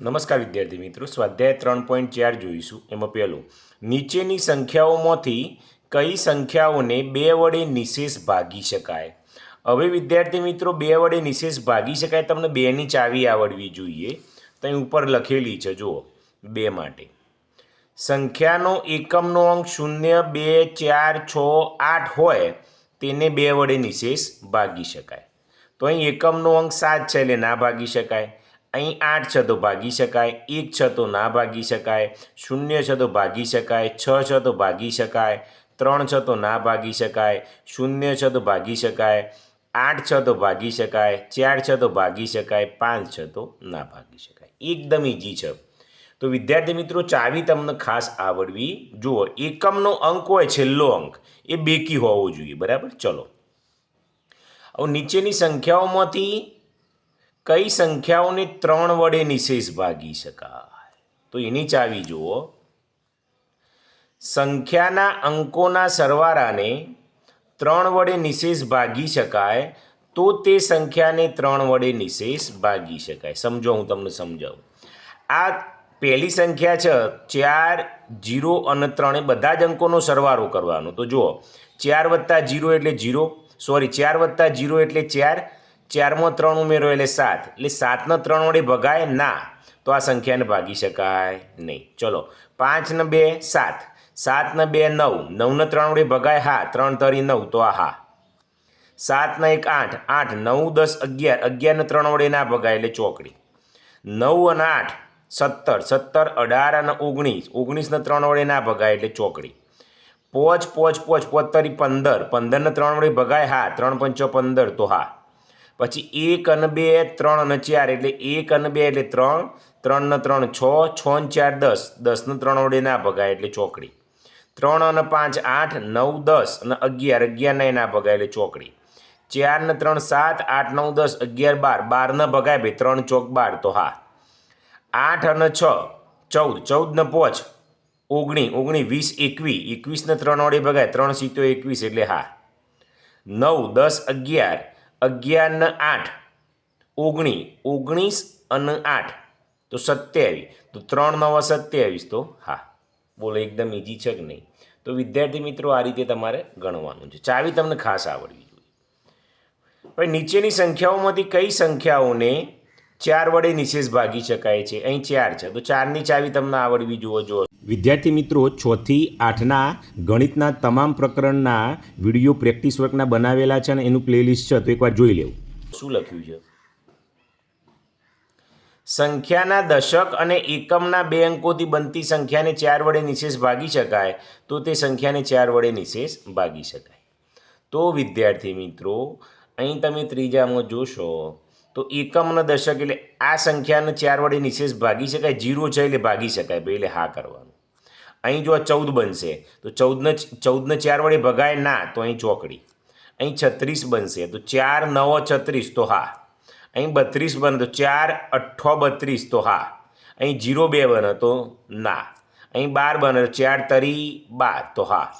નમસ્કાર વિદ્યાર્થી મિત્રો, સ્વાધ્યાય ત્રણ પોઈન્ટ ચાર જોઈશું. એમાં પહેલું, નીચેની સંખ્યાઓમાંથી કઈ સંખ્યાઓને બે વડે નિશેષ ભાગી શકાય? હવે વિદ્યાર્થી મિત્રો, બે વડે નિશેષ ભાગી શકાય, તમને બેની ચાવી આવડવી જોઈએ. તો ઉપર લખેલી છે, જુઓ, બે માટે. સંખ્યાનો એકમનો અંક શૂન્ય, બે, ચાર, છ, આઠ હોય, તેને બે વડે નિશેષ ભાગી શકાય. તો અહીં એકમનો અંક સાત છે, એટલે ના ભાગી શકાય. અહીં આઠ છે તો ભાગી શકાય, એક છે તો ના ભાગી શકાય, શૂન્ય છે તો ભાગી શકાય, છ છે તો ભાગી શકાય, ત્રણ છે તો ના ભાગી શકાય, શૂન્ય છે તો ભાગી શકાય, આઠ છે તો ભાગી શકાય, ચાર છે તો ભાગી શકાય, પાંચ છે તો ના ભાગી શકાય. એકદમ ઇઝી છે. તો વિદ્યાર્થી મિત્રો, ચાવી તમને ખાસ આવડવી જુઓ. એકમનો અંક હોય, છેલ્લો અંક, એ બેકી હોવો જોઈએ. બરાબર? ચલો. હવે નીચેની સંખ્યાઓમાંથી કઈ સંખ્યાઓને ત્રણ વડે નિશેષ ભાગી શકાય? તો એની ચાવી જુઓ. સંખ્યાના અંકોના સરવાળાને ત્રણ વડે નિશેષ ભાગી શકાય તો તે સંખ્યાને ત્રણ વડે નિશેષ ભાગી શકાય. સમજો, હું તમને સમજાવું. આ પહેલી સંખ્યા છે, ચાર, જીરો અને ત્રણ. એ બધા જ અંકોનો સરવાળો કરવાનો. તો જુઓ, ચાર વત્તા જીરો એટલે જીરો, સોરી, ચાર વત્તા જીરો એટલે ચાર ચારમાં ત્રણ ઉમેરો એટલે સાત. એટલે સાતને ત્રણ વડે ભગાય ના, તો આ સંખ્યાને ભાગી શકાય નહીં. ચલો, પાંચ ને બે સાત. સાતને બે નવ. નવને ત્રણ વડે ભગાય હા, ત્રણ તરી નવ, તો આ હા. સાતને એક આઠ. આઠ, નવ, દસ, અગિયાર. અગિયારને ત્રણ વડે ના ભગાય એટલે ચોકડી. નવ અને આઠ, સત્તર. સત્તર, અઢાર અને ઓગણીસ. ઓગણીસને ત્રણ વડે ના ભગાય એટલે ચોકડી. પોચ પોચ પોચ પોતરી પંદર. પંદરને ત્રણ વડે ભગાય હા, ત્રણ પંચો પંદર, તો હા. પછી એક અને બે, ત્રણ અને ચાર એટલે એક અને બે એટલે ત્રણ ત્રણ ને ત્રણ છ છ ને ચાર દસ. દસને ત્રણ વડે ના ભગાય એટલે ચોકડી. ત્રણ અને પાંચ આઠ, નવ, દસ અને અગિયાર અગિયારને ના ભગાય એટલે ચોકડી. ચાર ને ત્રણ સાત, આઠ, નવ, દસ, અગિયાર, બાર. બારને ભગાય ભાઈ, ત્રણ ચોક બાર, તો હા. આઠ અને છ, ચૌદ. ચૌદને પોચ, ઓગણી. ઓગણી, વીસ, એકવીસ. એકવીસને ત્રણ વડે ભગાય, ત્રણ સીતો એકવીસ એટલે હા. નવ, દસ, અગિયાર અગિયાર ને આઠ. ઓગણી, ઓગણીસ અને આઠ. તો સત્યાવીસ. તો ત્રણ નવા સત્યાવીસ તો હા, બોલો એકદમ ઇઝી છે કે નહીં? તો વિદ્યાર્થી મિત્રો, આ રીતે તમારે ગણવાનું છે. ચાવી તમને ખાસ આવડવી જોઈએ. પણ નીચેની સંખ્યાઓમાંથી કઈ સંખ્યાઓને ચાર વડે નિશેષ ભાગી શકાય છે? અહીં ચાર છે. તો ચારની ચાવી તમને આવડવી જુઓ જુઓ. વિદ્યાર્થી મિત્રો છથી આઠના ગણિતના તમામ પ્રકરણના વીડિયો પ્રેક્ટિસ વર્કના બનાવેલા છે અને એનું પ્લેલિસ્ટ છે, તો એકવાર જોઈ લેવું. શું લખ્યું છે? સંખ્યાના દશક અને એકમના બે અંકોથી બનતી સંખ્યાને ચાર વડે નિશેષ ભાગી શકાય, તો તે સંખ્યાને ચાર વડે નિશેષ ભાગી શકાય. તો વિદ્યાર્થી મિત્રો, અહીં તમે ત્રીજામાં જોશો, તો એકમના દશક એટલે આ સંખ્યાને ચાર વડે નિશેષ ભાગી શકાય, જીરો છે એટલે ભાગી શકાય એટલે હા કરવાનું. અહીં જો આ ચૌદ બનશે, તો ચૌદને ચૌદને ચાર વડે ભગાય ના, તો અહીં ચોકડી. અહીં છત્રીસ બનશે, તો ચાર નવો છત્રીસ, તો હા. અહીં બત્રીસ બને, તો ચાર અઠ્ઠો બત્રીસ, તો હા. અહીં જીરો બે બને, તો ના. અહીં બાર બને, તો ચાર તરી બાર, તો હા.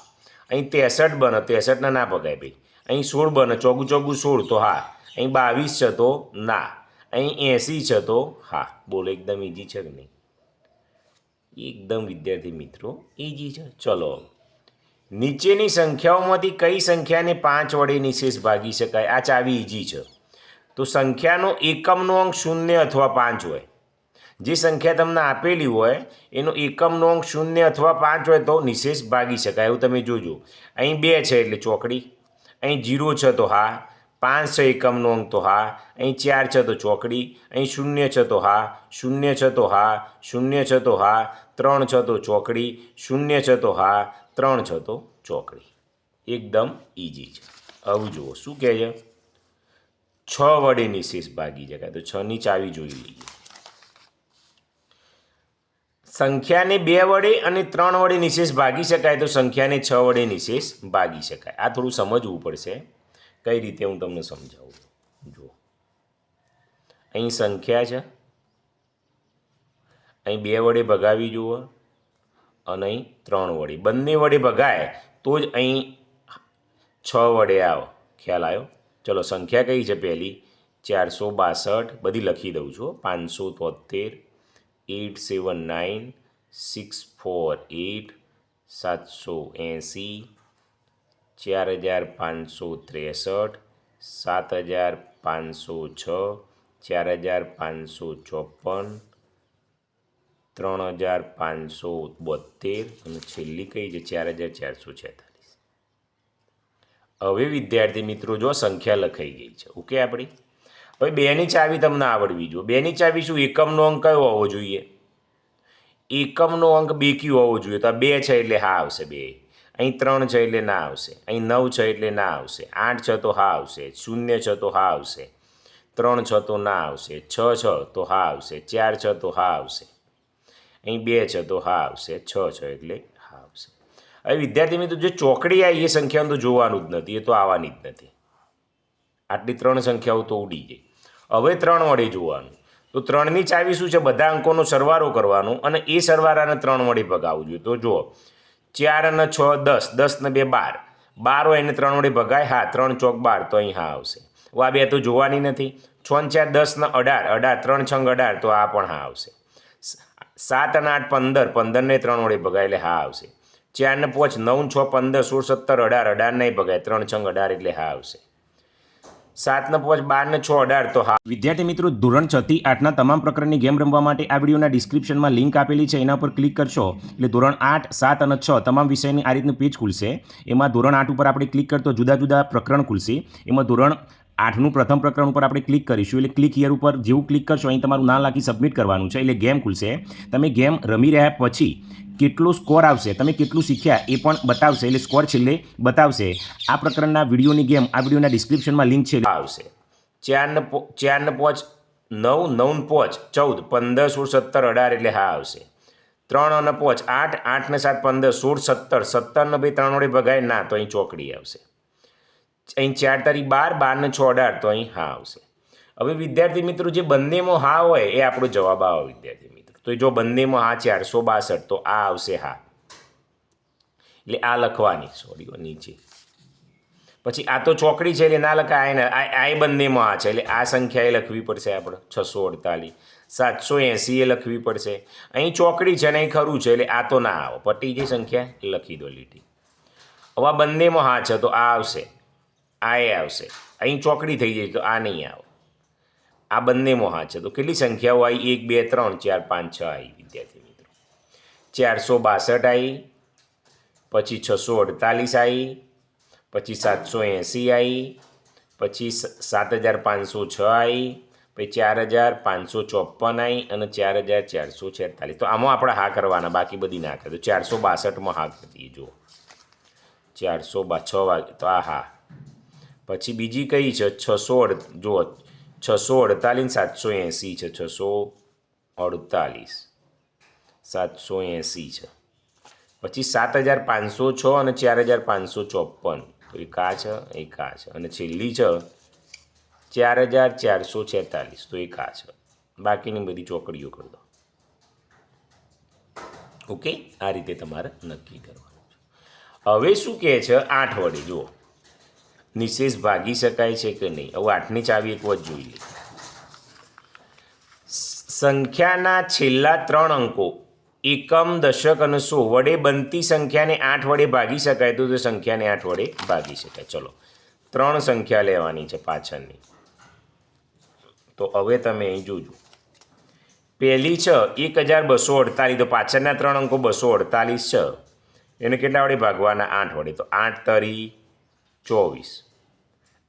અહીં ત્રેસઠ બને, ત્રેસઠને ના ભગાય ભાઈ. અહીં સોળ બને, ચોગું ચોગું સોળ, તો હા. અહીં બાવીસ છે, તો ના. અહીં એંસી છે, તો હા. બોલો, એકદમ ઇઝી છે કે નહીં? એકદમ વિદ્યાર્થી મિત્રો ઇઝી છે, ચલો. નીચેની સંખ્યાઓમાંથી કઈ સંખ્યાને પાંચ વડે નિશેષ ભાગી શકાય? આ ચાવી ઇઝી છે. તો સંખ્યાનો એકમનો અંક શૂન્ય અથવા પાંચ હોય. જે સંખ્યા તમને આપેલી હોય, એનો એકમનો અંક શૂન્ય અથવા પાંચ હોય તો નિશેષ ભાગી શકાય. એવું તમે જોજો. અહીં બે છે એટલે ચોકડી. અહીં જીરો છે તો હા. પાંચ છે એકમનો અંક તો હા, અહીં ચાર છે તો ચોકડી, અહીં શૂન્ય છે તો હા, શૂન્ય છે તો હા, શૂન્ય છે તો હા, ત્રણ છે તો ચોકડી, શૂન્ય છે તો હા, ત્રણ છે તો ચોકડી. એકદમ ઇઝી છે. આવું જુઓ, શું કહે છે? છ વડે નિશેષ ભાગી શકાય તો છની ચાવી જોઈ લઈએ. સંખ્યાને બે વડે અને ત્રણ વડે નિશેષ ભાગી શકાય તો સંખ્યાને છ વડે નિશેષ ભાગી શકાય. આ થોડું સમજવું પડશે. કઈ રીતે હું તમને સમજાવું? જુઓ. અહીં સંખ્યા છે. અહીં બે વડે ભગાવી જુઓ અને અહીં ત્રણ વડે. બંને વડે ભગાય તો જ અહીં છ વડે આવો. ખ્યાલ આવ્યો ચલો, સંખ્યા કઈ છે પહેલી? ચારસો બાસઠ. બધી લખી દઉં છું પાંચસો તોતેર eight seven nine, six four eight, સાતસો એંસી ચાર હજાર પાંચસો ત્રેસઠ, સાત હજાર પાંચસો છ, ચાર હજાર પાંચસો ચોપન, ત્રણ હજાર પાંચસો બોતેર અને છેલ્લી કઈ છે? ચાર હજાર ચારસો છેતાલીસ. હવે વિદ્યાર્થી મિત્રો, જો સંખ્યા લખાઈ ગઈ છે, ઓકે આપણી? હવે બેની ચાવી તમને આવડવી જોઈએ. બેની ચાવી શું, એકમનો અંક કયો હોવો જોઈએ? એકમનો અંક બે કયો હોવો જોઈએ? તો આ બે છે એટલે હા આવશે, બે. અહીં ત્રણ છે એટલે ના આવશે. અહીં નવ છે એટલે ના આવશે. આઠ છે તો હા આવશે. શૂન્ય છે તો હા આવશે. ત્રણ છ તો ના આવશે. છ છ તો હા આવશે. ચાર છ તો હા આવશે. અહીં બે છે તો હા આવશે. છ છ એટલે હા આવશે. હવે વિદ્યાર્થી મિત્રો, જે ચોકડી આવી એ સંખ્યાનું તો જોવાનું જ નથી. એ તો આવવાની જ નથી. આટલી ત્રણ સંખ્યાઓ તો ઉડી ગઈ. હવે ત્રણ વડે જોવાનું. તો ત્રણની ચાવી શું છે? બધા અંકોનો સરવારો કરવાનો અને એ સરવાળાને ત્રણ વડે ભગાવવું જોઈએ. તો જુઓ ચાર અને છ, દસ. દસ ને બે, બાર. બાર હોય એને ત્રણ વડે ભગાય. હા, ત્રણ ચોક બાર. તો અહીં હા આવશે. આ બે તો જોવાની નથી. છ ને ચાર, દસ ને અઢાર. અઢાર, ત્રણ છંગ અઢાર. તો આ પણ હા આવશે. સાત અને આઠ પંદર. પંદરને ત્રણ વડે ભગાય એટલે હા આવશે. ચાર ને પાંચ, નવ છ, પંદર, સોળ, સત્તર, અઢાર. અઢાર નહીં ભગાય. ત્રણ છંગ અઢાર એટલે હા આવશે. સાત ને પાંચ બારને છ, અઢાર તો હા. વિદ્યાર્થી મિત્રો, ધોરણ છ આઠના તમામ પ્રકારની ગેમ રમવા માટે આ વિડીયોના ડિસ્ક્રિપ્શનમાં લિંક આપેલી છે, એના પર ક્લિક કરશો. એટલે ધોરણ આઠ, સાત અને છ તમામ વિષયની આ રીતનું પેજ ખુલશે. એમાં ધોરણ આઠ ઉપર આપણે ક્લિક કરતો જુદા જુદા પ્રકરણ ખુલશે. એમાં ધોરણ આઠનું પ્રથમ પ્રકરણ ઉપર આપણે ક્લિક કરીશું. એટલે ક્લિક હિયર ઉપર જેવું ક્લિક કરશો, અહીં તમારું નામ લાખી સબમિટ કરવાનું છે. એટલે ગેમ ખુલશે. તમે ગેમ રમી રહ્યા પછી કેટલો સ્કોર આવશે? તમે કેટલું શીખ્યા? એ પણ બતાવશે. એટલે સ્કોર છેલ્લે બતાવશે. આ પ્રકરણના વિડીયોની ગેમ આ વિડીયોના ડિસ્ક્રિપ્શનમાં લિંક છે. આવશે. ચાર ને પો- ચાર ને નવ નવ ને પાંચ, ચૌદ, પંદર, સોળ, સત્તર, અઢાર એટલે હા આવશે. ત્રણ અને પાંચ, આઠ આઠ ને સાત, પંદર, સોળ, સત્તર સત્તર ને ભાઈ ત્રણ વડે ભગાય, ના, તો અહીં ચોકડી આવશે. અહીં ચાર તારીખ બાર બાર ને છ, અઢાર, તો અહીં હા આવશે. હવે વિદ્યાર્થી મિત્રો, જે બંનેમાં હા હોય, એ આપણો જવાબ આવે, વિદ્યાર્થી તો જો બંનેમાં હા ચારસો બાસઠ, તો આ આવશે હા. એટલે આ લખવાની સોરી નીચે. પછી આ તો ચોકડી છે એટલે ના લખાય ને આ એ બંનેમાં આ છે, એટલે આ સંખ્યા એ લખવી પડશે આપણે, છસો અડતાલીસ. સાતસો એંસી એ લખવી પડશે. અહીં ચોકડી છે ને અહીં ખરું છે, એટલે આ તો ના આવે. પટી જે સંખ્યા લખી દો લીટી. હવે આ બંનેમાં હા છે, તો આ આવશે. આ એ આવશે. અહીં ચોકડી થઈ જાય તો આ નહીં આવે. આ બંનેમાં હા છે. તો કેટલી સંખ્યાઓ આવી એક, બે, ત્રણ, ચાર, પાંચ, છ આવી વિદ્યાર્થી મિત્રો. ચારસો બાસઠ આવી પછી છસો અડતાલીસ આવી પછી સાતસો એંસી આવી પછી સાત હજાર પાંચસો છ આવી પછી ચાર હજાર પાંચસો ચોપન આવી અને ચાર હજાર ચારસો છેતાલીસ. તો આમાં આપણે હા કરવાના, બાકી બધી ના કરે. તો ચારસો બાસઠમાં હા કરતી જુઓ. ચારસો છ વાગે, તો આ હા. પછી બીજી કઈ છે? છસો જુઓ છસો અડતાલીસ સાતસો એંસી છે છસો અડતાલીસ સાતસો એંસી છે પછી સાત હજાર પાંચસો છ અને ચાર હજાર પાંચસો ચોપન તો એક આ છે, એક આ છે. અને છેલ્લી છે, ચાર હજાર ચારસો છેતાલીસ. તો એક આ છે. બાકીની બધી ચોકડીઓ કરી દો. ઓકે? આ રીતે તમારે નક્કી કરવાનું છે. હવે શું કહે છે? આઠ વડે, જુઓ. નિશેષ ભાગી શકાય છે કે નહીં? હવે આઠની ચાવી એક વખત જોઈ લઈએ. સંખ્યાના છેલ્લા ત્રણ અંકો. એકમ, દશક અને સો વડે બનતી સંખ્યાને આઠ વડે ભાગી શકાય. તે સંખ્યાને આઠ વડે ભાગી શકાય. ચલો, ત્રણ સંખ્યા લેવાની છે પાછળની. તો હવે તમે અહીં જોજો. પહેલી છે, એક હજાર બસો અડતાલીસ. તો પાછળના ત્રણ અંકો બસો અડતાલીસ છે. એને કેટલા વડે ભાગવાના? આઠ વડે. તો આઠ તરી ચોવીસ.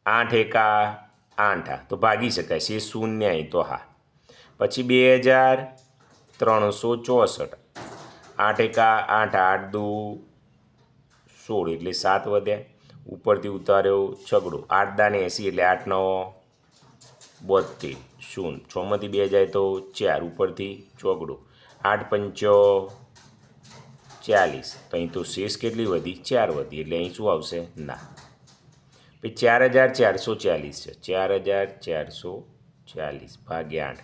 આઠ એકા આઠ. આ તો ભાગી શકાય. છે શૂન્ય અહીં તો હા. પછી બે હજાર ત્રણસો ચોસઠ. આઠ એકા આઠ આઠ દુ સોળ, એટલે સાત વધ્યા ઉપરથી ઉતાર્યો છગડો. આઠ દાને એંસી, એટલે આઠ નવ બોતેર શૂન્ય છમાંથી બે જાય તો ચાર. ઉપરથી ચોગડો આઠ પંચો ચાલીસ. તો અહીં તો શેષ કેટલી વધી? ચાર વધી. એટલે અહીં શું આવશે? ના. પછી ચાર હજાર ચારસો ચાલીસ છે. ચાર હજાર ચારસો ચાલીસ ભાગ્યા આઠ.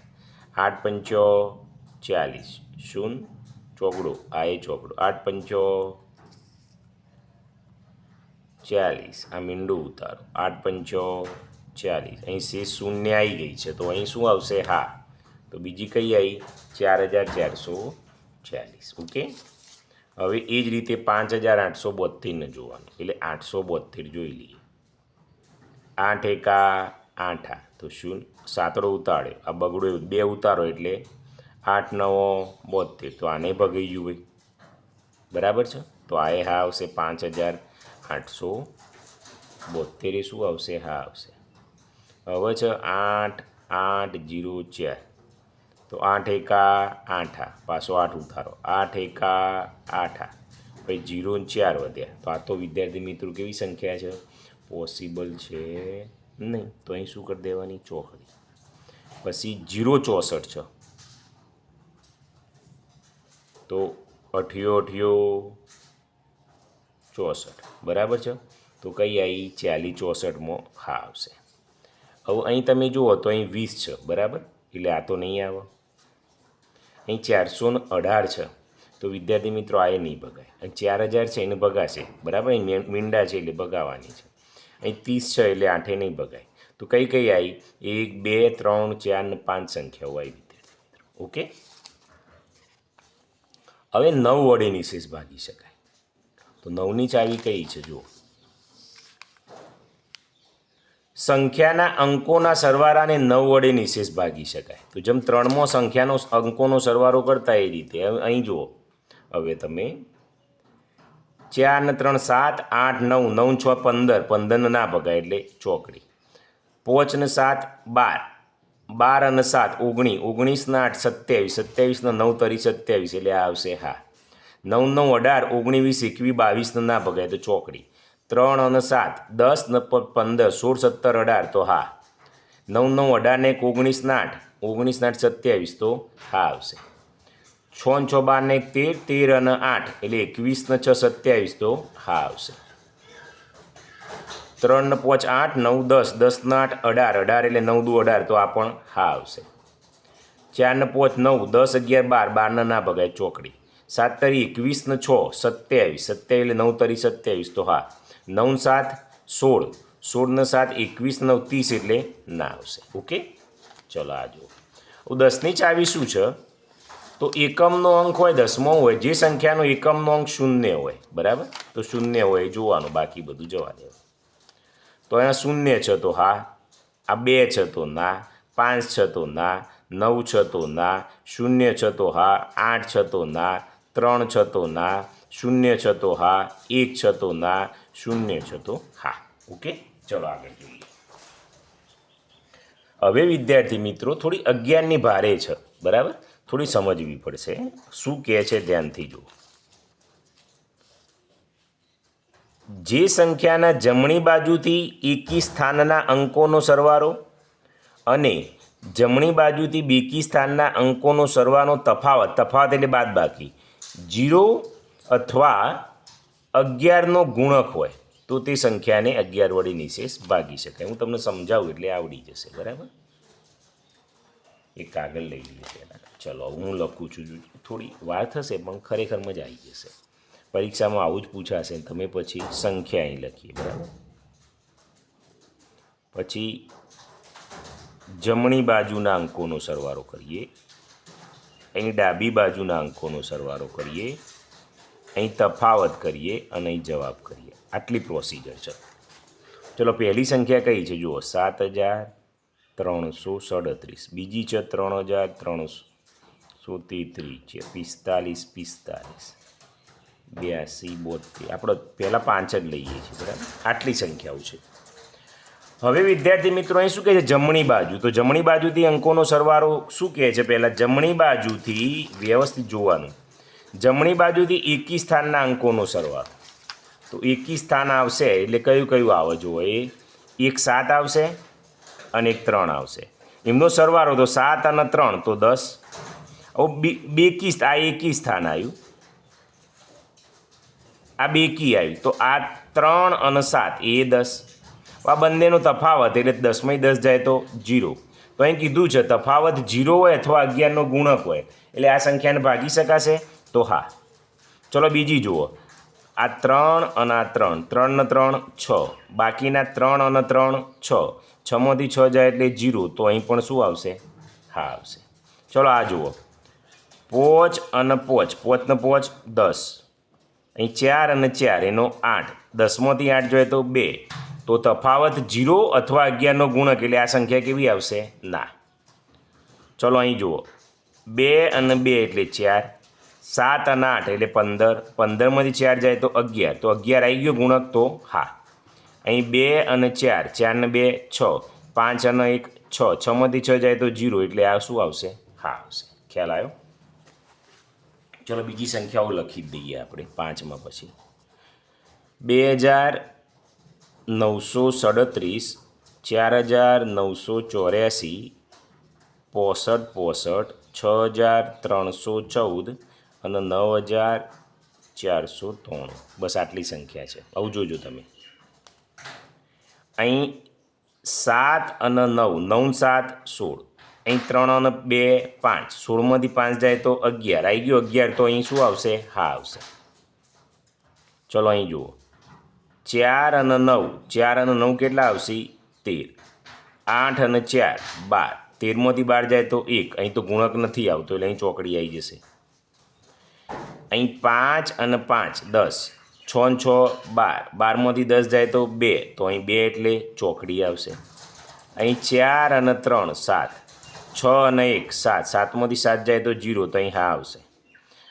આઠ પંચો ચાલીસ. શૂન્ય ચોકડો. આ એ ચોકડો. આઠ પંચો ચાલીસ. આ મીંડું ઉતારો. આઠ પંચો ચાલીસ. અહીં સે શૂન્ય આવી ગઈ છે. તો અહીં શું આવશે? હા. તો બીજી કઈ આવી? ચાર હજાર ચારસો ચાલીસ. ઓકે? હવે એ જ રીતે પાંચ હજાર આઠસો બોતેરને જોવાનું. એટલે આઠસો બોતેર જોઈ લઈએ. આઠ એકા આઠ. તો શું? સાતડો ઉતાર્યો આ બગડો બે ઉતારો એટલે આઠ, નવો બોતેર તો આને ભગાઈ ગયું ભાઈ. બરાબર છે? તો આ એ હા આવશે પાંચ હજાર આઠસો બોતેરે શું આવશે? હા આવશે. હવે છે આઠ આઠ, જીરો, ચાર. તો આઠ એકા આઠ. પાછો આઠ ઉતારો. આઠ એકા આઠ. પછી જીરો ચાર વધ્યા. તો આ તો વિદ્યાર્થી મિત્રો કેવી સંખ્યા છે? પોસિબલ છે? નહીં, તો અહીં શું કરી દેવાની? ચોકડી પછી જીરો ચોસઠ છે. તો અઠિયો અઠિયો ચોસઠ. બરાબર છે? તો કઈ આવી ચાલી ચોસઠમાં હા, આવશે. હવે અહીં તમે જુઓ તો અહીં વીસ છે, બરાબર? એટલે આ તો નહીં આવે. અહીં ચારસો ને અઢાર છે. તો વિદ્યાર્થી મિત્રો, આ એ નહીં ભગાય. અને ચાર હજાર છે, એને ભગાશે. બરાબર? અહીં મીંડા છે, એટલે ભગાવાની છે. અહીં ત્રીસ છે એટલે આઠે નહીં ભગાય તો કઈ કઈ આવી? એક, બે, ત્રણ, ચાર ને પાંચ સંખ્યાઓ આવી વિદ્યાર્થી ઓકે? હવે નવ વડે નિશેષ ભાગી શકાય. તો નવની ચાવી કઈ છે? જુઓ. સંખ્યાના અંકોના સરવાળાને નવ વડે નિશેષ ભાગી શકાય. તો જેમ ત્રણમો સંખ્યાનો અંકોનો સરવાળો કરતા એ રીતે. હવે અહીં જુઓ. હવે તમે ચાર ને ત્રણ સાત, આઠ, નવ નવ, છ, પંદર, પંદરને ના ભગાય એટલે ચોકડી. પોચ ને સાત, બાર. બાર અને સાત, ઓગણી. ઓગણીસ ને આઠ, સત્યાવીસ. સત્યાવીસ ને નવ તરી સત્યાવીસ એટલે આવશે હા. નવ નવ, અઢાર ઓગણીસ એકવીસ બાવીસ ને ભગાય તો ચોકડી. ત્રણ અને સાત, દસ ને પંદર, સોળ, સત્તર, અઢાર તો હા. નવ નવ, અઢાર ને એક, ઓગણીસ ને આઠ. ઓગણીસ ને આઠ, સત્યાવીસ તો હા આવશે. છ છ બાર ને તેર તેર અને આઠ, એટલે એકવીસ ને છ સત્યાવીસ, તો હા આવશે. ત્રણ ને પાંચ આઠ, નવ દસ દસ ને આઠ, અઢાર અઢાર એટલે નવ દુ અઢાર, તો આ પણ હા આવશે. ચાર ને પાંચ નવ, દસ અગિયાર બાર બારને ના ભગાય ચોકડી. સાત તરી એકવીસ ને છ, સત્યાવીસ સત્યાવીસ એટલે નવ તરી સત્યાવીસ, તો હા. નવ સાત, સોળ. સોળ ને સાત, એકવીસ, નવ, ત્રીસ એટલે ના આવશે. ઓકે? ચલો આ જુઓ. દસની ચાવી શું છે? તો એકમનો અંક હોય દસમો હોય જે સંખ્યાનો એકમનો અંક શૂન્ય હોય બરાબર તો શૂન્ય હોય જોવાનું બાકી બધું જવા દેવાનું તો અહીંયા શૂન્ય છે તો હા આ બે છે તો ના પાંચ છે તો ના નવ છે તો ના શૂન્ય છે તો હા આઠ છે તો ના ત્રણ છે તો ના શૂન્ય છે તો હા એક છે તો ના શૂન્ય છે તો હા ઓકે ચલો આગળ જોઈએ હવે વિદ્યાર્થી મિત્રો થોડી અગિયારની ભારે છે બરાબર થોડી સમજવી પડશે. શું કહે છે ધ્યાનથી જુઓ. જે સંખ્યાના જમણી બાજુથી એકી સ્થાનના અંકોનો સરવારો અને જમણી બાજુથી બેકી સ્થાનના અંકોનો સરવાનો તફાવત તફાવત એટલે બાદબાકી, જીરો અથવા અગિયારનો ગુણક હોય, તો તે સંખ્યાને અગિયાર વડે નિશેષ ભાગી શકાય. હું તમને સમજાવું એટલે આવડી જશે. બરાબર? એક કાગળ લઈ લઈએ પહેલાં. ચલો, હું લખું છું. થોડી વાર થશે, પણ ખરેખર મજા આવી જશે. પરીક્ષામાં આવું જ પૂછાશે તમે પછી સંખ્યા અહીં લખીએ, બરાબર? પછી જમણી બાજુના અંકોનો સરવારો કરીએ. અહીં ડાબી બાજુના અંકોનો સરવારો કરીએ. અહીં તફાવત કરીએ અને અહીં જવાબ કરીએ. આટલી પ્રોસિજર છે. ચલો, પહેલી સંખ્યા કઈ છે? જુઓ, સાત હજાર ત્રણસો સડત્રીસ. બીજી છે ત્રણ હજાર ત્રણસો તેત્રીસ છે, પિસ્તાલીસ પિસ્તાલીસ. બ્યાસી બોતેર આપણે પહેલાં પાંચ જ લઈએ છીએ, બરાબર? આટલી સંખ્યાઓ છે. હવે વિદ્યાર્થી મિત્રો, અહીં શું કહે છે? જમણી બાજુ. તો જમણી બાજુથી અંકોનો સરવારો શું કહે છે પહેલાં? જમણી બાજુથી વ્યવસ્થિત જોવાનું. જમણી બાજુથી એકી સ્થાનના અંકોનો સરવાળો. તો એકી સ્થાન આવશે એટલે કયું કયું આવે જુઓ, એ એક સાત આવશે અને એક ત્રણ આવશે. એમનો સરવાળો તો સાત અને ત્રણ, તો દસ. હવે બેકી આ એકી સ્થાન આવ્યું આ બેકી આવ્યું તો આ ત્રણ અને સાત, એ દસ. આ બંનેનો તફાવત એટલે દસમાં દસ જાય તો જીરો. તો અહીં કીધું છે, તફાવત જીરો હોય અથવા અગિયારનો ગુણક હોય. એટલે આ સંખ્યાને ભાગી શકાશે તો હા. ચલો બીજી જુઓ. આ ત્રણ અને આ ત્રણ. ત્રણ ત્રણ, છ. બાકીના ત્રણ અને ત્રણ, છ. છમાંથી છ જાય એટલે જીરો. તો અહીં પણ શું આવશે? હા આવશે. ચલો આ જુઓ. પોચ અને પોચ. પોચને પોચ દસ. અહીં ચાર અને ચાર, એનો આઠ. દસમાંથી આઠ જોઈએ તો બે. તો તફાવત જીરો અથવા અગિયારનો ગુણક, એટલે આ સંખ્યા કેવી આવશે? ના. ચલો અહીં જુઓ. બે અને બે એટલે ચાર. સાત અને આઠ એટલે પંદર. પંદરમાંથી ચાર જાય તો અગિયાર. તો અગિયાર આવી ગયો ગુણક, તો હા. અહીં બે અને ચાર. ચાર ને બે, છ. પાંચ અને એક, છ. છમાંથી છ જાય તો જીરો, એટલે આ શું આવશે? હા આવશે. ખ્યાલ આવ્યો? ચલો બીજી સંખ્યાઓ લખી દઈએ આપણે પાંચમાં પછી. બે હજાર નવસો સડત્રીસ, ચાર હજાર નવસો ચોર્યાસી, પોસઠ પોસઠ, છ હજાર ત્રણસો ચૌદ અને નવ હજાર ચારસો ત્રણ. બસ આટલી સંખ્યા છે. આવું જોજો તમે. અહીં સાત અને નવ નવ સાત સોળ. અહીં ત્રણ અને બે પાંચ. સોળમાંથી પાંચ જાય તો અગિયાર. આવી ગયો અગિયાર, તો અહીં શું આવશે? હા આવશે. ચલો અહીં જુઓ. ચાર અને નવ. ચાર અને નવ કેટલા આવશે? તેર. આઠ અને ચાર, બાર. તેરમાંથી બાર જાય તો એક. અહીં તો ગુણક નથી આવતો, એટલે અહીં ચોકડી આવી જશે. અહીં પાંચ અને પાંચ, દસ. છ ને છ, બાર. બારમાંથી દસ જાય તો બે. તો અહીં બે એટલે ચોકડી આવશે. અહીં ચાર અને ત્રણ, સાત. છ અને એક, સાત. સાતમાંથી સાત જાય તો જીરો, તો અહીં હા આવશે.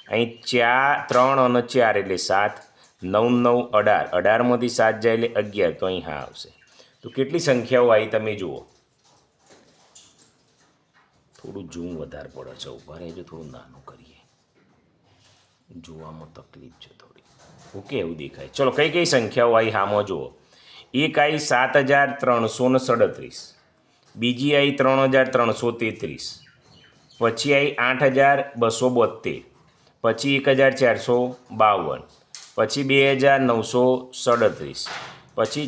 અહીં ચાર, ત્રણ અને ચાર એટલે સાત. નવ નવ, અઢાર. અઢારમાંથી સાત જાય એટલે અગિયાર, તો અહીં હા આવશે. તો કેટલી સંખ્યાઓ આવી તમે જુઓ. થોડું ઝૂમ વધારે પડે છે, ઊભા રહેજો થોડું નાનું કરીએ. જોવામાં તકલીફ છે થોડી. ઓકે, એવું દેખાય. ચલો, કઈ કઈ સંખ્યાઓ આવી હામાં જુઓ. એક આવી સાત હજાર ત્રણસો ને સડત્રીસ. બીજી આવી ત્રણ હજાર ત્રણસો તેત્રીસ પછી આવી આઠ હજાર બસો બોતેર પછી એક હજાર ચારસો બાવન, પછી બે હજાર નવસો સડત્રીસ, પછી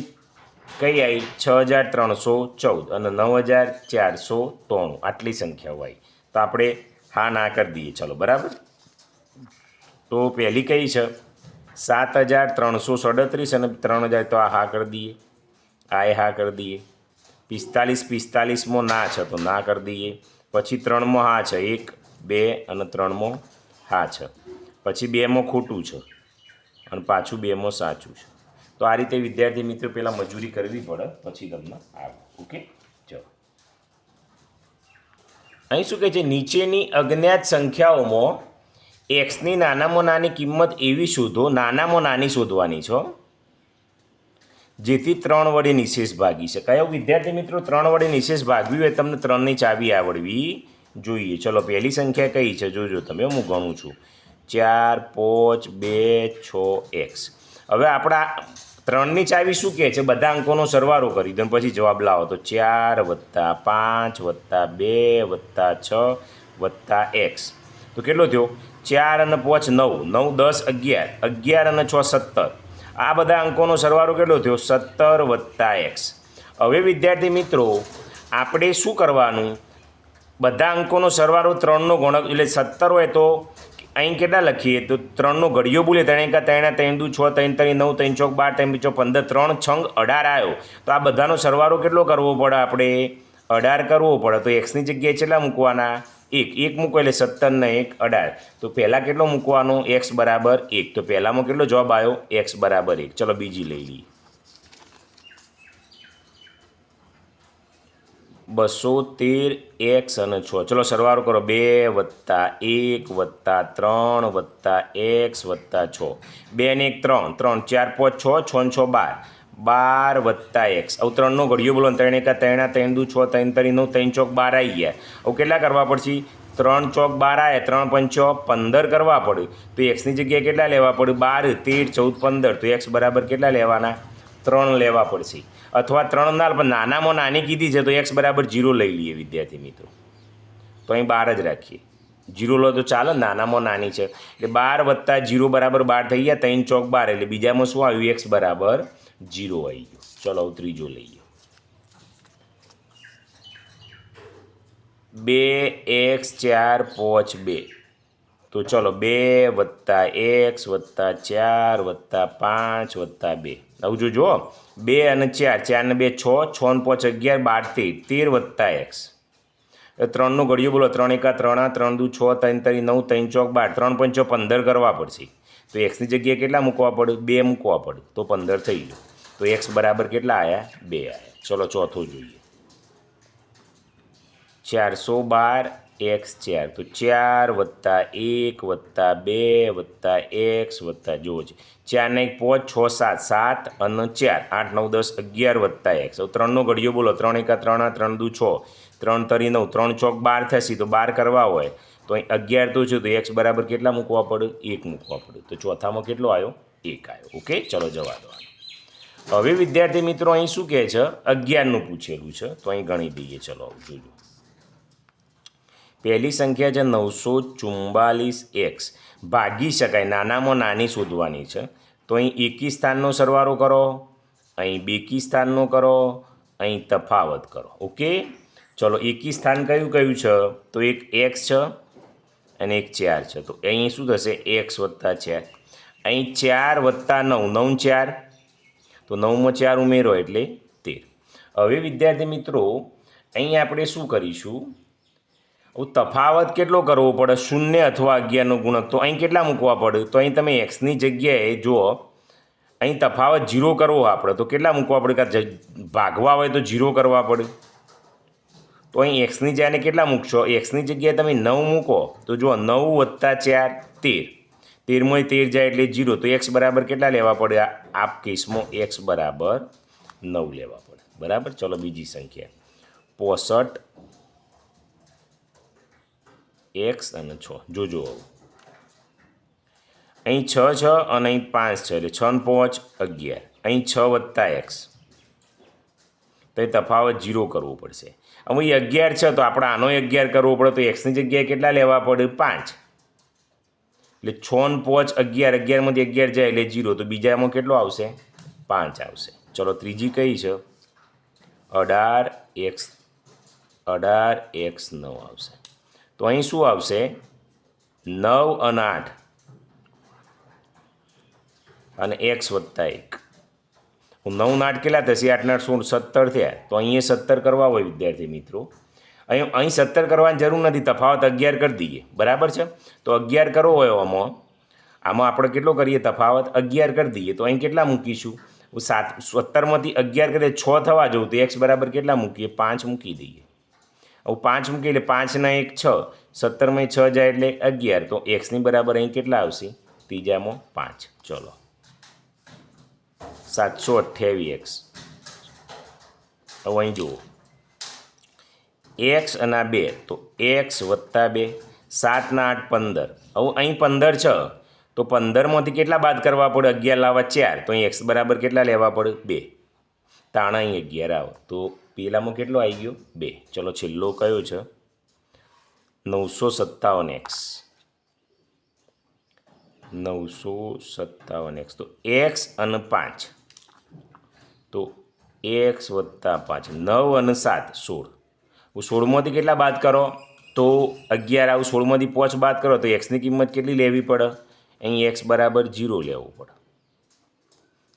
કઈ આવી છ હજાર ત્રણસો ચૌદ અને નવ હજાર ચારસો ત્રણું આટલી સંખ્યાઓ આવી તો આપણે હા ના કરી દઈએ. ચલો, બરાબર? તો પહેલી કઈ છે? સાત હજાર ત્રણસો સડત્રીસ અને ત્રણ હજાર તો આ હા કરી દઈએ. આ હા કરી દઈએ. પિસ્તાલીસ પિસ્તાલીસમાં ના છે, તો ના કરી દઈએ. પછી ત્રણમાં હા છે, એક, બે અને ત્રણમાં હા છે. પછી બેમાં ખોટું છે અને પાછું બેમાં સાચું છે. તો આ રીતે વિદ્યાર્થી મિત્રો પહેલાં મજૂરી કરવી પડે, પછી તમને આવે ઓકે? ચલો. અહીં શું કહે છે? નીચેની અજ્ઞાત સંખ્યાઓમાં એક્સની નાનામાં નાની કિંમત એવી શોધો, નાનામાં નાની શોધવાની છો જેથી ત્રણ વડે નિશેષ ભાગી શકાય. એવું વિદ્યાર્થી મિત્રો, ત્રણ વડે નિશેષ ભાગવી હોય તમને ત્રણની ચાવી આવડવી જોઈએ. ચલો, પહેલી સંખ્યા કઈ છે? જોજો તમે, હું ગણું છું. ચાર, પાંચ, બે, છ, એક્સ. હવે આપણા ત્રણની ચાવી શું કહે છે? બધા અંકોનો સરવારો કરી દો પછી જવાબ લાવો. તો ચાર વત્તા પાંચ વત્તા બે વત્તા છ વત્તા એક્સ. તો કેટલો થયો? ચાર અને પાંચ નવ. નવ, દસ, અગિયાર. અગિયાર અને છ, સત્તર. આ બધા અંકોનો સરવાળો કેટલો થયો? સત્તર વત્તા એક્સ. હવે વિદ્યાર્થી મિત્રો, આપણે શું કરવાનું? બધા અંકોનો સરવાળો ત્રણનો ગુણક, એટલે સત્તર હોય તો અહીં કેટલા લખીએ? તો ત્રણનો ઘડિયો બોલે ત્રણે કાં ત્રણે, ત્રણ દુ છ, ત્રણ ત્રણ, નવ, ત્રણ ચોક, બાર, ત્રણ બીચો પંદર, ત્રણ છંગ, અઢાર આવ્યો તો આ બધાનો સરવાળો કેટલો કરવો પડે આપણે? અઢાર કરવો પડે. તો એક્સની જગ્યાએ કેટલા મૂકવાના? એક એક મૂકો એટલે સત્તરને એક અઢાર. તો પહેલાં કેટલો મૂકવાનો? એક્સ બરાબર એક. તો પહેલાંમાં કેટલો જવાબ આવ્યો? એક્સ બરાબર એક. ચલો બીજી લઈ લઈએ. બસો તેર એક્સ અને છ. ચલો સરવાળો કરો. બે વત્તા એક વત્તા ત્રણ વત્તા એક્સ વત્તા છ. બે ને એક ત્રણ. ત્રણ, ચાર, પાંચ, છ છ છ, બાર. બાર વત્તા એક્સ આવું ત્રણનો ઘડિયો બોલો ત્રણ એકા ત્રણા ત્રણ દુ છ, ત્રણ ત્રણ નવ, ત્રણ ચોક બાર આવી ગયા. આવું કેટલા કરવા પડશે? ત્રણ ચોક બાર આવ્યા ત્રણ પંચો પંદર કરવા પડ્યું. તો એક્સની જગ્યાએ કેટલા લેવા પડ્યું? બાર, તેર, ચૌદ, પંદર. તો એક્સ બરાબર કેટલા લેવાના? ત્રણ લેવા પડશે. અથવા ત્રણ ના, પણ નાનામાં નાની કીધી છે, તો એક્સ બરાબર જીરો લઈ લઈએ વિદ્યાર્થી મિત્રો. તો અહીં બાર જ રાખીએ. જીરો લો તો ચાલો, નાનામાં નાની છે. એટલે બાર વત્તા જીરો બરાબર બાર થઈ ગયા, ત્રણ ચોક બાર. એટલે બીજામાં શું આવ્યું? એક્સ બરાબર જીરો આવી ગયો. ચલો ત્રીજો લઈએ બે એક્સ ચાર પાંચ બે. તો ચલો બે વત્તા એક્સ વત્તા ચાર વત્તા પાંચ વત્તા બે. આવું જોજો. બે અને ચાર ચાર ને બે છ છ ને પાંચ અગિયાર, બાર તેર તેર વત્તા એક્સ. ત્રણનો ઘડિયો બોલો, ત્રણ એકા ત્રણ આ ત્રણ દુ છ, ત્રણ તરી નવ, ત્રણ ચોક બાર. ત્રણ પંચો પંદર કરવા પડશે. તો એક્સની જગ્યાએ કેટલા મૂકવા પડે બે મૂકવા પડે તો પંદર થઈ ગયું. તો એક્સ બરાબર કેટલા આવ્યા બે આવ્યા ચલો ચોથું જોઈએ. ચારસો બાર એક્સ ચાર. તો ચાર વત્તા એક વત્તા બે વત્તા એક્સ વત્તા જો છે. ચારને એક પાંચ, છ સાત સાત અને ચાર. આઠ, નવ, દસ, અગિયાર વત્તા એક્સ. ત્રણનો ઘડિયો બોલો. ત્રણ એકા ત્રણ ત્રણ દુ છ. ત્રણ તરી નવ. ત્રણ ચોક બાર થશે તો બાર કરવા હોય. તો અહીં અગિયાર તો છે તો એક્સ બરાબર કેટલા મૂકવા પડે? એક મૂકવા પડે. તો ચોથામાં કેટલો આવ્યો એક આવ્યો ઓકે? ચલો જવા દો. હવે વિદ્યાર્થી મિત્રો, અહીં શું કહે છે? અગિયારનું પૂછેલું છે. તો અહીં ગણી દઈએ. ચલો, જોજો. પહેલી સંખ્યા છે નવસો ચુમ્બાલીસ એક્સ. ભાગી શકાય. નાનામાં નાની શોધવાની છે. તો અહીં એકી સ્થાનનો સરવારો કરો. અહીં બેકી સ્થાનનો કરો. અહીં તફાવત કરો. ઓકે? ચલો, એકી સ્થાન કયું કયું છે? તો એક એક્સ છે અને એક ચાર છે. તો અહીં શું થશે? એક્સ વત્તા ચાર. અહીં ચાર વત્તા નવ. નવ ચાર. તો નવમાં ચાર ઉમેરો એટલે તેર. હવે વિદ્યાર્થી મિત્રો, અહીં આપણે શું કરીશું? હું તફાવત કેટલો કરવો પડે? શૂન્ય અથવા અગિયારનો ગુણક. તો અહીં કેટલા મૂકવા પડે? તો અહીં તમે એક્સની જગ્યાએ જુઓ. અહીં તફાવત જીરો કરવો આપણે. તો કેટલા મૂકવા પડે? કાં ભાગવા હોય તો જીરો કરવા પડે. તો અહીં એક્સની જગ્યાને કેટલા મૂકશો? એક્સની જગ્યાએ તમે નવ મૂકો. તો જુઓ, નવ વત્તા ચાર, તેર. તેરમોય તેર જાય એટલે જીરો. તો એક્સ બરાબર કેટલા લેવા પડે? આ આ કેસમાં એક્સ બરાબર નવ લેવા પડે. બરાબર? ચલો બીજી સંખ્યા. પોસઠ એક્સ અને છ. જોજો. અહીં છ છ અને અહીં પાંચ છે એટલે છ ને પાંચ અગિયાર. અહીં છ વત્તા એક્સ. તો એ તફાવત જીરો કરવો પડશે. હવે અગિયાર છે તો આપણે આનો અગિયાર કરવો પડે તો એક્સની જગ્યાએ કેટલા લેવા પડે? પાંચ. એટલે છ પોચ અગિયાર અગિયારમાંથી અગિયાર જાય એટલે જીરો. તો બીજામાં કેટલો આવશે? પાંચ આવશે. ચલો ત્રીજી કઈ છે? અઢાર એક્સ અઢાર એક્સ નવ આવશે. તો અહીં શું આવશે? નવ અને આઠ. અને એક્સ વત્તા એક. નવ ને આઠ કેટલા થશે? આઠના આઠ સોળ સત્તર થયા. તો અહીંયા સત્તર કરવા હોય વિદ્યાર્થી મિત્રો. અહીં અહીં સત્તર કરવાની જરૂર નથી, તફાવત અગિયાર કરી દઈએ. બરાબર છે? તો અગિયાર કરવો હોય આમાં. આમાં આપણે કેટલો કરીએ? તફાવત અગિયાર કરી દઈએ. તો અહીં કેટલા મૂકીશું? સાત, સત્તરમાંથી અગિયાર કરીએ, છ થવા જવું, તો એક્સ બરાબર કેટલા મૂકીએ? પાંચ મૂકી દઈએ. હવે પાંચ મૂકીએ એટલે પાંચના એક છ. સત્તરમાં છ જાય એટલે અગિયાર. તો એક્સની બરાબર અહીં કેટલા આવશે? ત્રીજામાં પાંચ. ચલો. સાતસો અઠ્યાવીસ એક્સ. હવે અહીં જુઓ. એક્સ અને આ બે. તો એક્સ વત્તા બે સાતના આઠ પંદર. હવે અહીં પંદર છ. તો પંદરમાંથી કેટલા બાદ કરવા પડે? અગિયાર લાવવા ચાર. તો અહીં એક્સ બરાબર કેટલા લેવા પડે? બે. તાણા અહીં અગિયાર આવે. તો પેલામાં કેટલો આવી ગયો? બે. ચલો છેલ્લો કયો છે? નવસો સત્તાવન એક્સ. નવસો સત્તાવન એક્સ. તો એક્સ અને પાંચ. તો એક્સ વત્તા પાંચ. નવ અને સાત. સોળ. સોળમાંથી કેટલા બાદ કરો? તો અગિયાર આવું સોળમાંથી પાંચ બાદ કરો તો એક્સની કિંમત કેટલી લેવી પડે? અહીં એક્સ બરાબર જીરો લેવું પડે.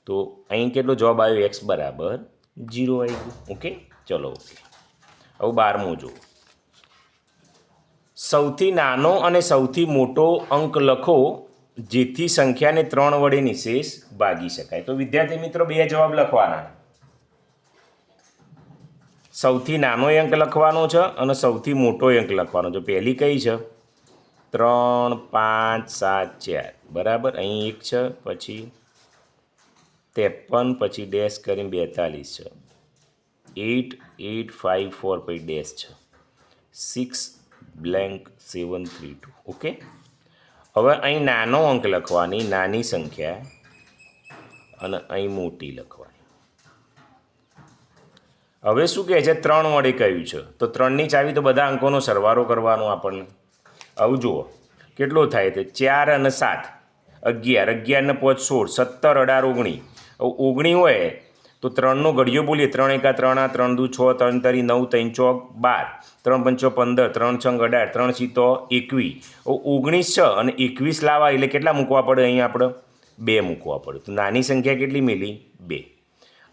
તો અહીં કેટલો જવાબ આવ્યો? એક્સ બરાબર જીરો આવી ગયું. ઓકે? ચલો, ઓકે. હવે બારમું જુઓ. સૌથી નાનો અને સૌથી મોટો અંક લખો, જેથી સંખ્યાને ત્રણ વડે નિશેષ ભાગી શકાય. તો વિદ્યાર્થી મિત્રો, બે જવાબ લખવાના સૌથી નાનો અંક લખવાનો છે અને સૌથી મોટો અંક લખવાનો છે. પહેલી કઈ છે? ત્રણ, પાંચ, સાત, ચાર. બરાબર? અહીં એક છે, પછી ત્રેપન, પછી ડેશ કરીને બેતાલીસ છે. એટ એટ ફાઇવ, ફોર, પછી ડેશ છે. Six, blank, seven, three, two. Okay? હવે અહીં નાનો અંક લખવાની, નાની સંખ્યા, અને અહીં મોટી લખવાની. હવે શું કહે છે? ત્રણ વડે કહ્યું છે. તો ત્રણની ચાવી તો બધા અંકોનો સરવારો કરવાનો આપણને. આવું જુઓ. કેટલો થાય છે ચાર અને સાત. અગિયાર. અગિયારને પાંચ સોળ. સત્તર અઢાર ઓગણી. હવે ઓગણી હોય તો ત્રણનો ઘડિયો બોલીએ. ત્રણ એકા ત્રણ આ ત્રણ દુ છ, ત્રણ તરી નવ, ત્રણ ચોક બાર. ત્રણ પંચો પંદર. ત્રણ છંગ અઢાર. ત્રણ સીતો એકવીસ ઓગણીસ છ અને એકવીસ લાવવા એટલે કેટલા મૂકવા પડે અહીં આપણે? બે મૂકવા પડે. તો નાની સંખ્યા કેટલી મેલી? બે.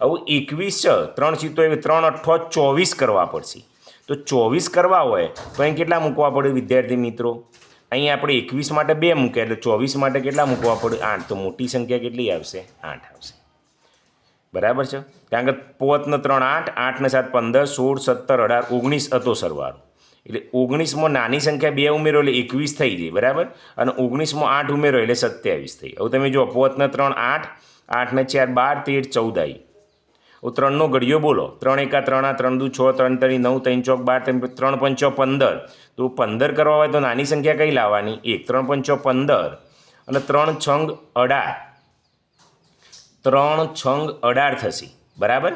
હવે એકવીસ છ, ત્રણ સીતો એવી ત્રણ અઠ્ઠો ચોવીસ કરવા પડશે. તો ચોવીસ કરવા હોય, તો અહીં કેટલા મૂકવા પડે વિદ્યાર્થી મિત્રો? અહીં આપણે એકવીસ માટે બે મૂક્યા, એટલે ચોવીસ માટે કેટલા મૂકવા પડે? આઠ. તો મોટી સંખ્યા કેટલી આવશે? આઠ આવશે. બરાબર છે? કારણ કે પોતને ત્રણ આઠ આઠને સાત પંદર, સોળ, સત્તર, અઢાર, ઓગણીસ હતો સરવાળો. એટલે ઓગણીસમાં નાની સંખ્યા બે ઉમેરો, એટલે એકવીસ થઈ ગઈ, બરાબર? અને ઓગણીસમાં આઠ ઉમેરો, એટલે સત્યાવીસ થઈ હવે તમે જો પોતને ત્રણ આઠ આઠને ચાર બાર, તેર, ચૌદ આવી. ત્રણનો ઘડિયો બોલો. ત્રણ એકા ત્રણ આ ત્રણ દુ છ, ત્રણ તરી નવ, ત્રણ ચોક બાર, ત્રણ ત્રણ પંચો પંદર. તો પંદર કરવા હોય તો નાની સંખ્યા કઈ લાવવાની? એક, ત્રણ પંચો પંદર. અને ત્રણ છંગ અઢાર. ત્રણ છંગ અઢાર થશે. બરાબર?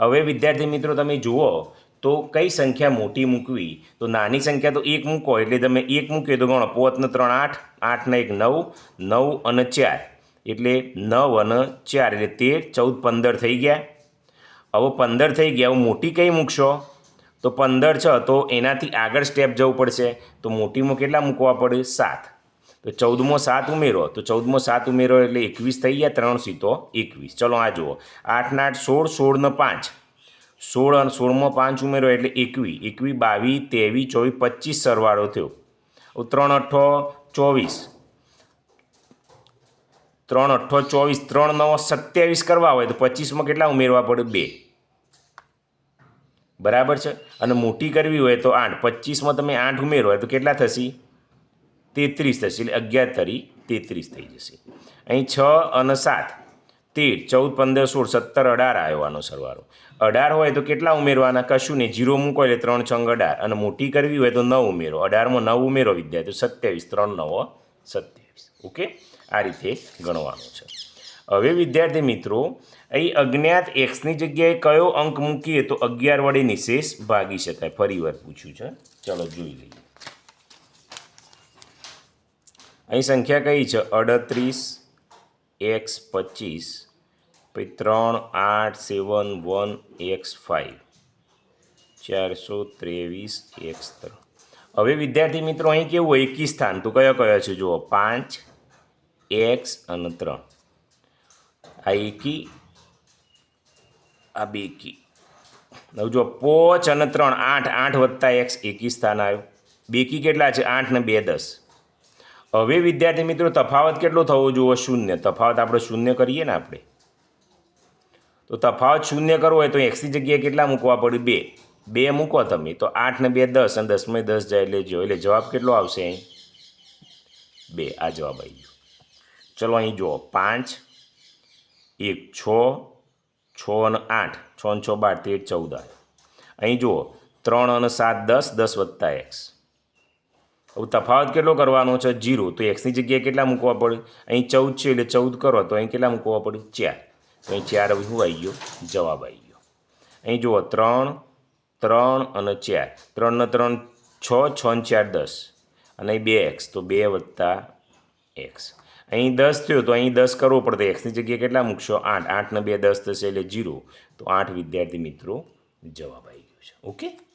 હવે વિદ્યાર્થી મિત્રો તમે જુઓ તો કઈ સંખ્યા મોટી મૂકવી? તો નાની સંખ્યા તો એક મૂકો એટલે તમે એક મૂકીએ તો ગણો. પોતને ત્રણ આઠ આઠને એક નવ નવ અને ચાર. એટલે નવ અને ચાર એટલે તેર, ચૌદ પંદર થઈ ગયા. હવે પંદર થઈ ગયા, હવે મોટી કઈ મૂકશો? તો પંદર છ, તો એનાથી આગળ સ્ટેપ જવું પડશે. તો મોટીમાં કેટલા મૂકવા પડે? સાત. તો ચૌદમો સાત ઉમેરો. તો ચૌદમો સાત ઉમેરો એટલે એકવીસ થઈ ગયા, ત્રણ સીતો એકવીસ. ચલો આ જુઓ. આઠના આઠ સોળ સોળને પાંચ. સોળ અને સોળમાં પાંચ ઉમેરો એટલે એકવી એકવી બાવીસ, ત્રેવીસ, ચોવીસ, પચીસ સરવાળો થયો. ત્રણ અઠ્ઠો ચોવીસ. ત્રણ અઠ્ઠો ચોવીસ, ત્રણ નવ સત્યાવીસ કરવા હોય તો પચીસમાં કેટલા ઉમેરવા પડે? બે. બરાબર છે? અને મોટી કરવી હોય તો આઠ. પચીસમાં તમે આઠ ઉમેરો હોય તો કેટલા થશે? તેત્રીસ થશે. એટલે અગિયાર તરી તેત્રીસ થઈ જશે. અહીં છ અને સાત. તેર, ચૌદ, પંદર, સોળ, સત્તર, અઢાર આવ્યો આનો સરવાળો. અઢાર હોય તો કેટલા ઉમેરવાના? કશું નહીં જીરો મૂકો એટલે ત્રણ છંગ અઢાર. અને મોટી કરવી હોય તો નવ ઉમેરો. અઢારમાં નવ ઉમેરો, વિદ્યાર્થી. સત્યાવીસ. ત્રણ, નવ, સત્યાવીસ. ઓકે? આ રીતે ગણવાનું છે. હવે વિદ્યાર્થી મિત્રો અહીં અજ્ઞાત એક્સની જગ્યાએ કયો અંક મૂકીએ તો અગિયાર વડે નિશેષ ભાગી શકાય. ફરી વાર પૂછ્યું છે ચલો જોઈ લઈએ. અહીં સંખ્યા કઈ છે? અડત્રીસ, એક્સ પચીસ, પછી ત્રણ, આઠ, સેવન, વન, એક્સ ફાઇવ ચારસો ત્રેવીસ, એક્સ ત્રણ. હવે વિદ્યાર્થી મિત્રો, અહીં કેવું એકી સ્થાન. તો કયો કયો છે? જુઓ, પાંચ, એક્સ અને ત્રણ. આ એકી આ બે કી. હવે જો પોચ અને ત્રણ, આઠ આઠ વત્તા એક્સ એકી સ્થાન આવ્યું. બેકી કેટલા છે? આઠ ને બે, દસ. હવે વિદ્યાર્થી મિત્રો, તફાવત કેટલો થવો જોઈએ? શૂન્ય. તફાવત આપણે શૂન્ય કરીએ ને આપણે. તો તફાવત શૂન્ય કરવો હોય તો એક્સની જગ્યાએ કેટલા મૂકવા પડે? બે. બે મૂકો તમે. તો આઠ ને બે, દસ. અને દસમાં દસ જાય એટલે જો, એટલે જવાબ કેટલો આવશે અહીં? બે. આ જવાબ આવી ગયો. ચલો અહીં જુઓ, પાંચ, એક, છ છ અને આઠ છ અને છ બાર તેર ચૌદ અહીં જુઓ, ત્રણ અને સાત દસ દસ વત્તા એક્સ. હવે તફાવત કેટલો કરવાનો છે? જીરો. તો એક્સની જગ્યાએ કેટલા મૂકવા પડે? અહીં ચૌદ છે એટલે ચૌદ કરો, તો અહીં કેટલા મૂકવા પડે? ચાર. તો અહીં ચાર હવે શું આવી ગયો? જવાબ આવી ગયો. અહીં જુઓ, ત્રણ ત્રણ અને ચાર. ત્રણ ને ત્રણ છ છ ને ચાર દસ. અને બે એક્સ, તો બે વત્તા એક્સ. અહીં દસ થયો તો અહીં દસ કરવો પડતો એક્સની જગ્યાએ કેટલા મૂકશો? આઠ. આઠ ને બે દસ થશે એટલે જીરો. તો આઠ વિદ્યાર્થી મિત્રો જવાબ આવી ગયો છે. ઓકે?